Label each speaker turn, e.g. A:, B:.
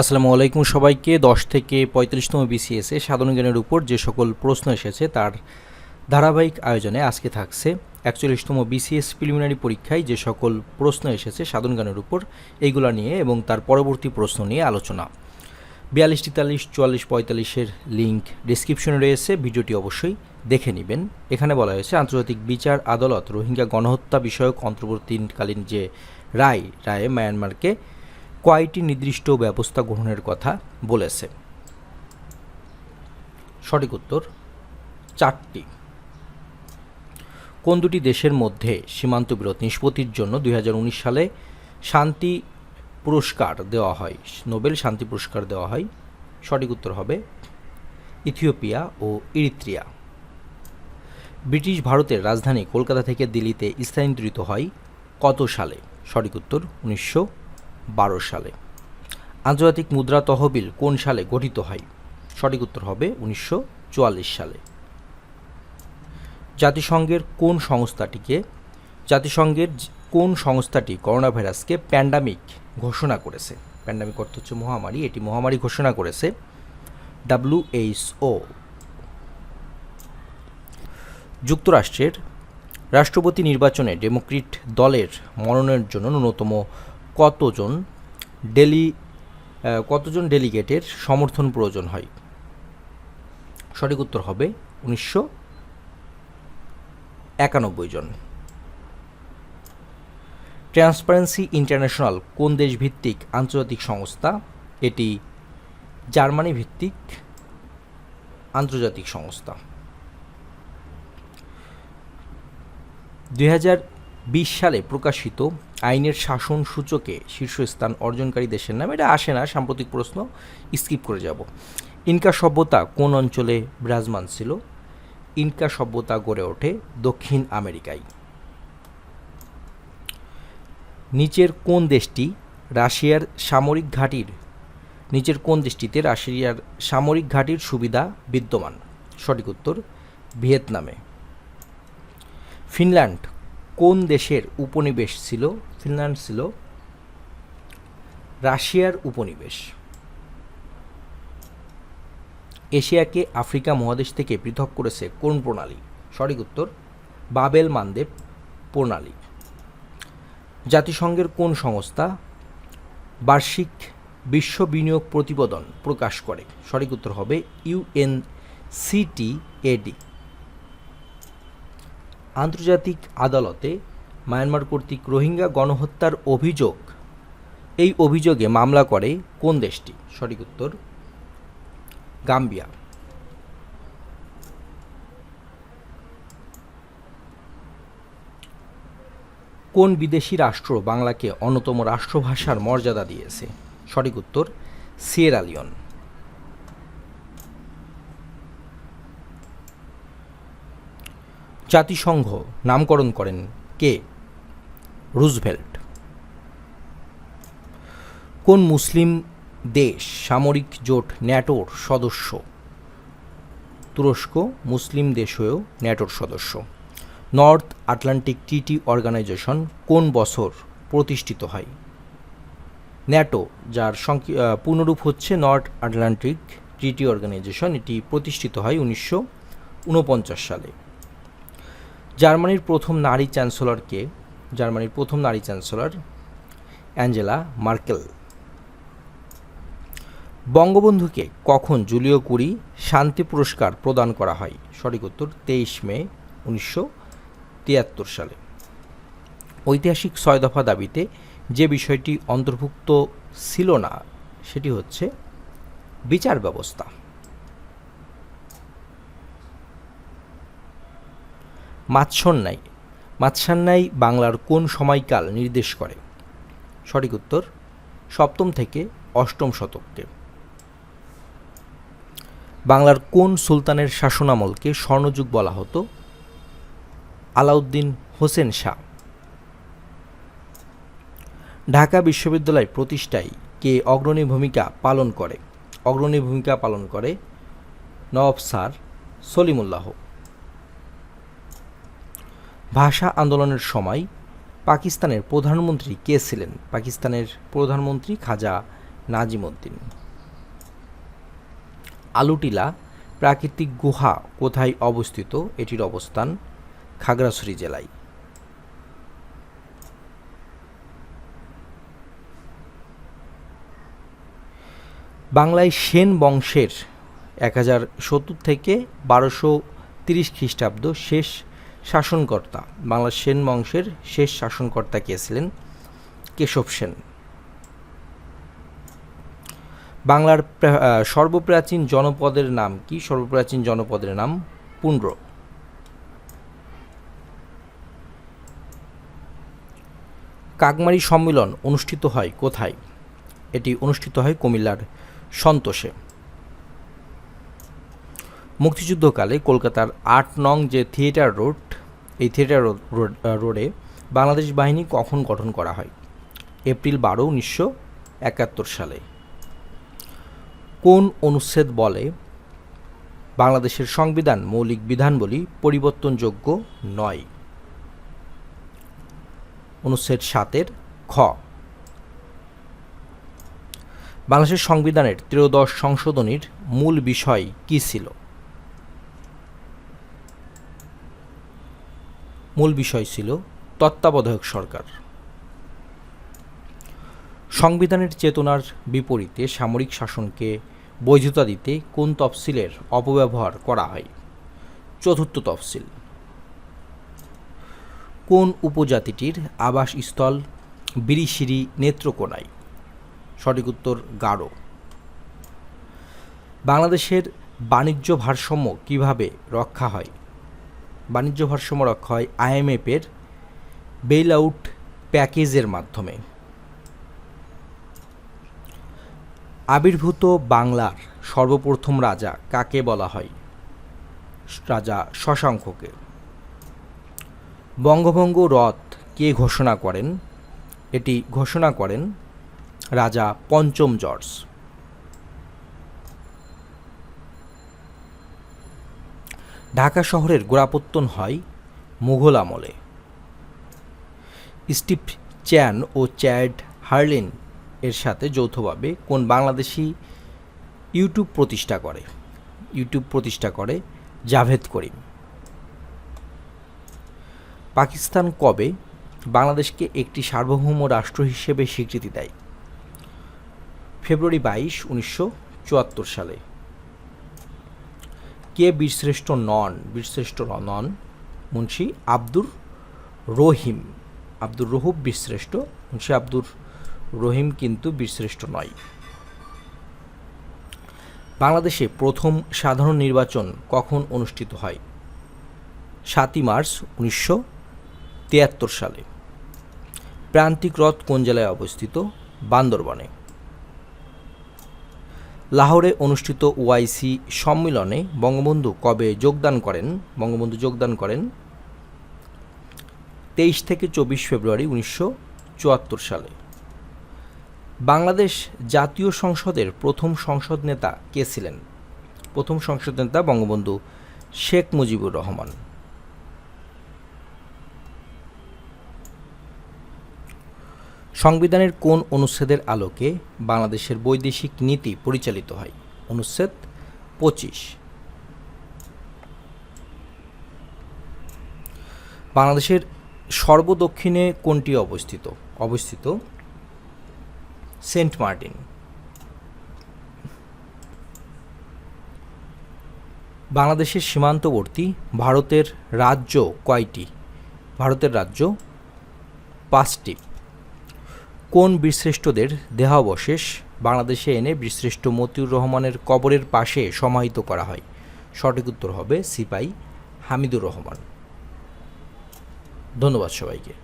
A: আসসালামু আলাইকুম সবাইকে। দশ থেকে পঁয়তাল্লিশতম বিসিএসে সাধারণ জ্ঞানের উপর যে সকল প্রশ্ন এসেছে তার ধারাবাহিক আয়োজনে আজকে থাকছে একচল্লিশতম বিসিএস প্রিলিমিনারি পরীক্ষায় যে সকল প্রশ্ন এসেছে সাধারণ জ্ঞানের উপর, এইগুলো নিয়ে এবং তার পরবর্তী প্রশ্ন নিয়ে আলোচনা। বিয়াল্লিশ তেতাল্লিশ চুয়াল্লিশ পঁয়তাল্লিশের লিঙ্ক ডিসক্রিপশনে রয়েছে, ভিডিওটি অবশ্যই দেখে নেবেন। এখানে বলা হয়েছে, আন্তর্জাতিক বিচার আদালত রোহিঙ্গা গণহত্যা বিষয়ক অন্তর্বর্তীকালীন যে রায়, রায়ে মায়ানমারকে কয়টি নির্দিষ্ট ব্যবস্থা গ্রহণের কথা বলেছে। সঠিক উত্তর, চারটি। কোন দুটি দেশের মধ্যে সীমান্ত বিরোধ নিষ্পত্তির জন্য দুই হাজার উনিশ সালে শান্তি পুরস্কার দেওয়া হয়, নোবেল শান্তি পুরস্কার দেওয়া হয়? সঠিক উত্তর হবে ইথিওপিয়া ও ইরিত্রিয়া। ব্রিটিশ ভারতের রাজধানী কলকাতা থেকে দিল্লিতে স্থানান্তরিত হয় কত সালে? সঠিক উত্তর উনিশশো বারো সালে। আন্তর্জাতিক মুদ্রা তহবিল কোন সালে গঠিত হয়? সঠিক উত্তর হবে উনিশশো চুয়াল্লিশ সালে। জাতিসংঘের কোন সংস্থাটিকে, জাতিসংঘের কোন সংস্থাটি করোনা ভাইরাসকে প্যান্ডামিক ঘোষণা করেছে? প্যান্ডামিক অর্থ হচ্ছে মহামারী, এটি মহামারী ঘোষণা করেছে। ডাব্লিউএইচও যুক্তরাষ্ট্রের রাষ্ট্রপতি নির্বাচনে ডেমোক্রিট দলের মনোনয়নের জন্য ন্যূনতম কতজন ডেলি কতজন ডেলিগেটের সমর্থন প্রয়োজন হয়? সঠিক উত্তর হবে উনিশশো একানব্বই জন। ট্রান্সপারেন্সি ইন্টারন্যাশনাল কোন দেশ ভিত্তিক আন্তর্জাতিক সংস্থা? এটি জার্মানি ভিত্তিক আন্তর্জাতিক সংস্থা। দুই হাজার সালে প্রকাশিত আইনের শাসন সূচকে শীর্ষস্থান অর্জনকারী দেশের নাম। এটা আসে না, সাম্প্রতিক প্রশ্ন স্কিপ করে যাব। ইনকা সভ্যতা কোন অঞ্চলে বিরাজমান ছিল? ইনকা সভ্যতা গড়ে ওঠে দক্ষিণ আমেরিকায়। নিচের কোন দেশটি রাশিয়ার সামরিক ঘাঁটির? নিচের কোন দেশটিতে রাশিয়ার সামরিক ঘাঁটির সুবিধা বিদ্যমান? সঠিক উত্তর, ভিয়েতনামে। ফিনল্যান্ড কোন দেশের উপনিবেশ ছিল? ফিনল্যান্ড ছিল। রাশিয়ার উপনিবেশ। এশিয়াকে আফ্রিকা মহাদেশ থেকে পৃথক করেছে কোন প্রণালী? সঠিক উত্তর, বাবেল মানদেব প্রণালী। জাতিসংঘের কোন সংস্থা? বার্ষিক বিশ্ব বিনিয়োগ প্রতিবেদন প্রকাশ করে। সঠিক উত্তর হবে ইউএনসিটিএডি। আন্তর্জাতিক আদালতে মায়ানমার কর্তৃক রোহিঙ্গা গণহত্যার অভিযোগ। এই অভিযোগে মামলা করে কোন দেশটি? সঠিক উত্তর, গাম্বিয়া। কোন বিদেশি রাষ্ট্র বাংলাকে অন্যতম রাষ্ট্রভাষার মর্যাদা দিয়েছে? সঠিক উত্তর সিয়েরালিয়ন জাতিসংঘ নামকরণ করেন কে? রুজভেল্ট। কোন মুসলিম দেশ সামরিক জোট ন্যাটোর সদস্য? তুরস্ক, মুসলিম দেশ হয়েও ন্যাটোর সদস্য। নর্থ আটলান্টিক টিটি অর্গানাইজেশন কোন বছর প্রতিষ্ঠিত হয়? ন্যাটো, যার পূর্ণরূপ হচ্ছে নর্থ আটলান্টিক ট্রিটি অর্গানাইজেশন, এটি প্রতিষ্ঠিত হয় উনিশশো উনপঞ্চাশ সালে। জার্মানির প্রথম নারী চ্যান্সেলরকে, জার্মানির প্রথম নারী চ্যান্সেলর অ্যাঞ্জেলা মার্কেল। বঙ্গবন্ধুকে কখন জুলিও কুরি শান্তি পুরস্কার প্রদান করা হয়? সঠিক উত্তর, তেইশ মে, উনিশশো তিয়াত্তর সালে। ঐতিহাসিক ছয় দফা দাবিতে যে বিষয়টি অন্তর্ভুক্ত ছিল না, সেটি হচ্ছে বিচার ব্যবস্থা। মাৎসন্যায় মাৎসান্যায় বাংলার কোন সময়কাল নির্দেশ করে? সঠিক উত্তর, সপ্তম থেকে অষ্টম শতককে বাংলার কোন সুলতানের শাসনামলকে স্বর্ণযুগ বলা হতো? আলাউদ্দিন হোসেন শাহ। ঢাকা বিশ্ববিদ্যালয় প্রতিষ্ঠায় কে অগ্রণী ভূমিকা পালন করে? অগ্রণী ভূমিকা পালন করে নওয়াব স্যার সলিমুল্লাহ। ভাষা আন্দোলনের সময় পাকিস্তানের প্রধানমন্ত্রী কে ছিলেন? পাকিস্তানের প্রধানমন্ত্রী খাজা নাজিম উদ্দিন আলুটিলা প্রাকৃতিক গুহা কোথায় অবস্থিত? এটির অবস্থান খাগড়াছড়ি জেলায়। বাংলায় সেন বংশের এক হাজার সত্তর থেকে বারোশো তিরিশ খ্রিস্টাব্দ শেষ শাসনকর্তা বাংলার সেন বংশের শেষ শাসনকর্তা কে ছিলেন? কেশব সেন। বাংলার সর্বপ্রাচীন জনপদের নাম কি? সর্বপ্রাচীন জনপদের নাম পুন্ড্র কাকমারি সম্মেলন অনুষ্ঠিত হয় কোথায়? এটি অনুষ্ঠিত হয় কুমিল্লার সন্তোষে। মুক্তিযুদ্ধকালে কলকাতার আট নং যে থিয়েটার রোড, এই থিয়েটার রোড- বাংলাদেশ বাহিনী কখন গঠন করা হয়? এপ্রিল বারো, উনিশশো একাত্তর সালে। কোন অনুচ্ছেদ বলে, বাংলাদেশের সংবিধান মৌলিক বিধানবলী পরিবর্তনযোগ্য নয়? অনুচ্ছেদ সাতের খ। বাংলাদেশের সংবিধানের ত্রয়োদশ সংশোধনীর মূল বিষয় কী ছিল? মূল বিষয় ছিল তত্ত্বাবধায়ক সরকার। সংবিধানের চেতনার বিপরীতে সামরিক শাসনকে বৈধতা দিতে কোন তফসিলের অপব্যবহার করা হয়? চতুর্থ তফসিল। কোন উপজাতিটির আবাসস্থল বিরিশিরি নেত্রকোনায়? সঠিক উত্তর গাঢ় বাংলাদেশের বাণিজ্য ভারসাম্য কীভাবে রক্ষা হয়? বাণিজ্য ভারসাম্য রক্ষা হয় আইএমএফের বেল আউট প্যাকেজের মাধ্যমে। আবির্ভূত বাংলার সর্বপ্রথম রাজা কাকে বলা হয়? রাজা শশাঙ্ককে। বঙ্গভঙ্গ রথ কে ঘোষণা করেন? এটি ঘোষণা করেন রাজা পঞ্চম জর্জ। ঢাকা শহরের গোড়াপত্তন হয় মুঘল আমলে। স্টিভ চ্যান ও চ্যাড হার্লিন এর সাথে যৌথভাবে কোন বাংলাদেশি ইউটিউব প্রতিষ্ঠা করে? ইউটিউব প্রতিষ্ঠা করে জাভেদ করিম। পাকিস্তান কবে বাংলাদেশকে একটি সার্বভৌম রাষ্ট্র হিসেবে স্বীকৃতি দেয়? ফেব্রুয়ারি বাইশ, উনিশশো চুয়াত্তর সালে। কে বীরশ্রেষ্ঠ নন? বীরশ্রেষ্ঠ নন মুন্সি আব্দুর রহিম। আব্দুর রহুব বীরশ্রেষ্ঠ, মুন্সি আব্দুর রহিম কিন্তু বীরশ্রেষ্ঠ নয়। বাংলাদেশে প্রথম সাধারণ নির্বাচন কখন অনুষ্ঠিত হয়? সাতই মার্চ উনিশশো তিয়াত্তর সালে। প্রান্তিক রথ কোন জেলায় অবস্থিত? বান্দরবনে। লাহোরে অনুষ্ঠিত ওআইসি সম্মেলনে বঙ্গবন্ধু কবে যোগদান করেন? বঙ্গবন্ধু যোগদান করেন তেইশ থেকে চব্বিশ ফেব্রুয়ারি উনিশশো চুয়াত্তর সালে। বাংলাদেশ জাতীয় সংসদের প্রথম সংসদ নেতা কে ছিলেন? প্রথম সংসদ নেতা বঙ্গবন্ধু শেখ মুজিবুর রহমান। সংবিধানের কোন অনুচ্ছেদের আলোকে বাংলাদেশের বৈদেশিক নীতি পরিচালিত হয়? অনুচ্ছেদ পঁচিশ। বাংলাদেশের সর্বদক্ষিণে কোনটি অবস্থিত? অবস্থিত সেন্ট মার্টিন। বাংলাদেশের সীমান্তবর্তী ভারতের রাজ্য কয়টি? ভারতের রাজ্য পাঁচটি। কোন বীরশ্রেষ্ঠদের দেহাবশেষ? বাংলাদেশে এনে বীরশ্রেষ্ঠ মতিউর রহমানের কবরের পাশে সমাহিত করা হয়। সঠিক উত্তর হবে সিপাই হামিদুর রহমান। ধন্যবাদ সবাইকে।